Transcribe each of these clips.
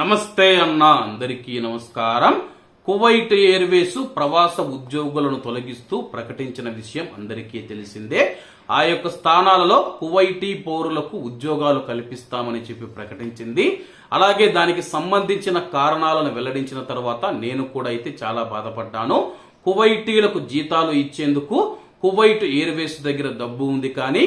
నమస్తే అన్న అందరికీ నమస్కారం. కువైట్ ఎయిర్వేస్ ప్రవాస ఉద్యోగులను తొలగిస్తూ ప్రకటించిన విషయం అందరికీ తెలిసిందే. ఆ యొక్క స్థానాలలో కువైటీ పౌరులకు ఉద్యోగాలు కల్పిస్తామని చెప్పి ప్రకటించింది. అలాగే దానికి సంబంధించిన కారణాలను వెల్లడించిన తర్వాత నేను కూడా అయితే చాలా బాధపడ్డాను. కువైటీలకు జీతాలు ఇచ్చేందుకు కువైట్ ఎయిర్వేస్ దగ్గర డబ్బు ఉంది కానీ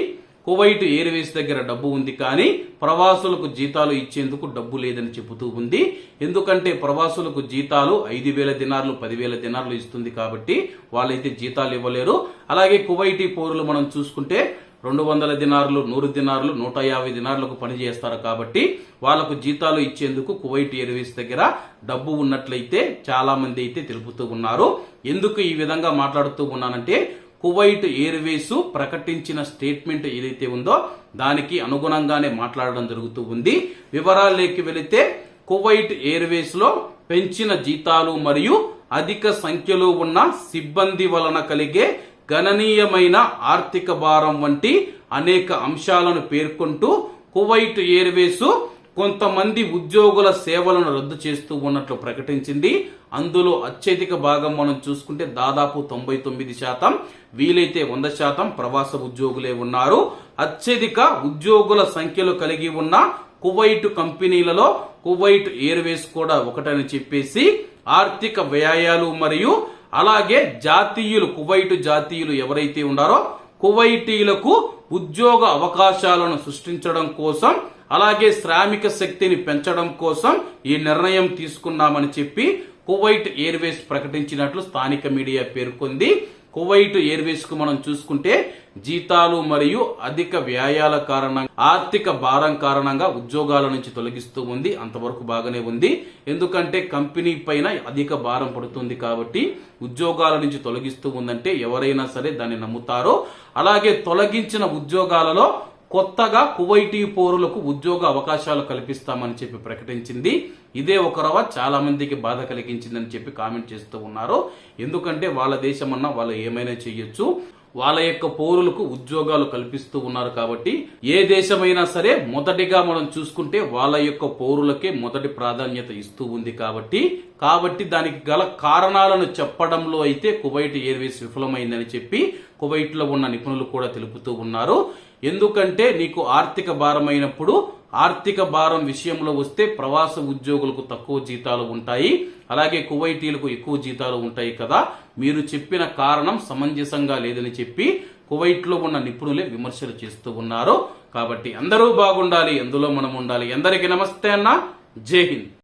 కువైట్ ఎయిర్వేస్ దగ్గర డబ్బు ఉంది కానీ ప్రవాసులకు జీతాలు ఇచ్చేందుకు డబ్బు లేదని చెబుతూ ఉంది. ఎందుకంటే ప్రవాసులకు జీతాలు ఐదు వేల దినార్లు పదివేల దినార్లు ఇస్తుంది కాబట్టి వాళ్ళైతే జీతాలు ఇవ్వలేరు. అలాగే కువైటీ పౌరులు మనం చూసుకుంటే రెండు వందల దినార్లు నూరు దినార్లు నూట యాభై దినార్లకు పనిచేస్తారు కాబట్టి వాళ్ళకు జీతాలు ఇచ్చేందుకు కువైట్ ఎయిర్వేస్ దగ్గర డబ్బు ఉన్నట్లయితే చాలా మంది అయితే తెలుపుతూ ఉన్నారు. ఎందుకు ఈ విధంగా మాట్లాడుతూ ఉన్నానంటే కువైట్ ఎయిర్వేస్ ప్రకటించిన స్టేట్మెంట్ ఏదైతే ఉందో దానికి అనుగుణంగానే మాట్లాడడం జరుగుతూ ఉంది. వివరాల్లోకి వెళితే కువైట్ ఎయిర్వేస్లో పెంచిన జీతాలు మరియు అధిక సంఖ్యలో ఉన్న సిబ్బంది వలన కలిగే గణనీయమైన ఆర్థిక భారం వంటి అనేక అంశాలను పేర్కొంటూ కువైట్ ఎయిర్వేస్ కొంతమంది ఉద్యోగుల సేవలను రద్దు చేస్తూ ఉన్నట్లు ప్రకటించింది. అందులో అత్యధిక భాగం మనం చూసుకుంటే దాదాపు తొంభై తొమ్మిది శాతం వీలైతే వంద శాతం ప్రవాస ఉద్యోగులే ఉన్నారు. అత్యధిక ఉద్యోగుల సంఖ్యలు కలిగి ఉన్న కువైట్ కంపెనీలలో కువైట్ ఎయిర్వేస్ కూడా ఒకటని చెప్పేసి ఆర్థిక వ్యయాలు మరియు అలాగే జాతీయులు కువైట్ జాతీయులు ఎవరైతే ఉన్నారో కువైటీలకు ఉద్యోగ అవకాశాలను సృష్టించడం కోసం అలాగే శ్రామిక శక్తిని పెంచడం కోసం ఈ నిర్ణయం తీసుకున్నామని చెప్పి కువైట్ ఎయిర్వేస్ ప్రకటించినట్లు స్థానిక మీడియా పేర్కొంది. కువైట్ ఎయిర్వేస్కు మనం చూసుకుంటే జీతాలు మరియు అధిక వ్యయాల కారణంగా ఆర్థిక భారం కారణంగా ఉద్యోగాల నుంచి తొలగిస్తూ ఉంది. అంతవరకు బాగానే ఉంది. ఎందుకంటే కంపెనీ పైన అధిక భారం పడుతుంది కాబట్టి ఉద్యోగాల నుంచి తొలగిస్తూ ఉందంటే ఎవరైనా సరే దాన్ని నమ్ముతారో అలాగే తొలగించిన ఉద్యోగాలలో కొత్తగా కువైటీ పౌరులకు ఉద్యోగ అవకాశాలు కల్పిస్తామని చెప్పి ప్రకటించింది. ఇదే ఒక రవ చాలా మందికి బాధ కలిగించిందని చెప్పి కామెంట్ చేస్తూ ఉన్నారు. ఎందుకంటే వాళ్ళ దేశమన్నా వాళ్ళు ఏమైనా చేయొచ్చు. వాళ్ళ యొక్క పౌరులకు ఉద్యోగాలు కల్పిస్తూ ఉన్నారు కాబట్టి ఏ దేశమైనా సరే మొదటిగా మనం చూసుకుంటే వాళ్ళ యొక్క పౌరులకే మొదటి ప్రాధాన్యత ఇస్తూ ఉంది కాబట్టి కాబట్టి దానికి గల కారణాలను చెప్పడంలో అయితే కువైట్ ఎయిర్వేస్ విఫలమైందని చెప్పి కువైట్లో ఉన్న నిపుణులు కూడా తెలుపుతూ ఉన్నారు. ఎందుకంటే నీకు ఆర్థిక భారమైనప్పుడు ఆర్థిక భారం విషయంలో వస్తే ప్రవాస ఉద్యోగులకు తక్కువ జీతాలు ఉంటాయి. అలాగే కువైటీలకు ఎక్కువ జీతాలు ఉంటాయి కదా. మీరు చెప్పిన కారణం సమంజసంగా లేదని చెప్పి కువైట్లో ఉన్న నిపుణులే విమర్శలు చేస్తూ ఉన్నారు. కాబట్టి అందరూ బాగుండాలి ఎందులో మనం ఉండాలి. ఎందరికీ నమస్తే అన్న. జై హింద్.